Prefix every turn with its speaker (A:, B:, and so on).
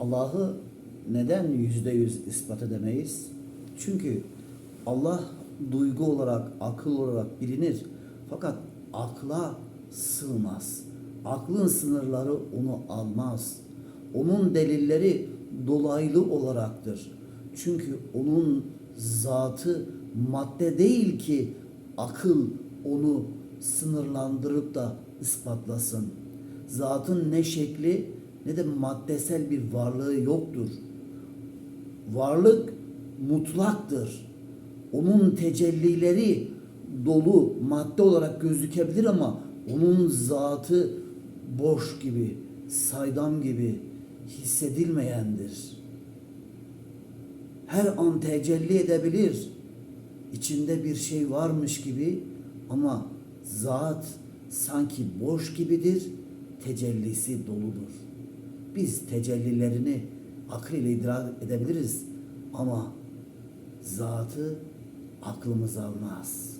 A: Allah'ı neden yüzde yüz ispat edemeyiz? Çünkü Allah duygu olarak, akıl olarak bilinir. Fakat akla sığmaz. Aklın sınırları onu almaz. Onun delilleri dolaylı olaraktır. Çünkü onun zatı madde değil ki akıl onu sınırlandırıp da ispatlasın. Zatın ne şekli ne de maddesel bir varlığı yoktur. Varlık mutlaktır. Onun tecellileri dolu madde olarak gözükebilir ama onun zatı boş gibi, saydam gibi hissedilmeyendir. Her an tecelli edebilir. İçinde bir şey varmış gibi ama zat sanki boş gibidir, tecellisi doludur. Biz tecellilerini akıl ile idrak edebiliriz ama zatı aklımız almaz.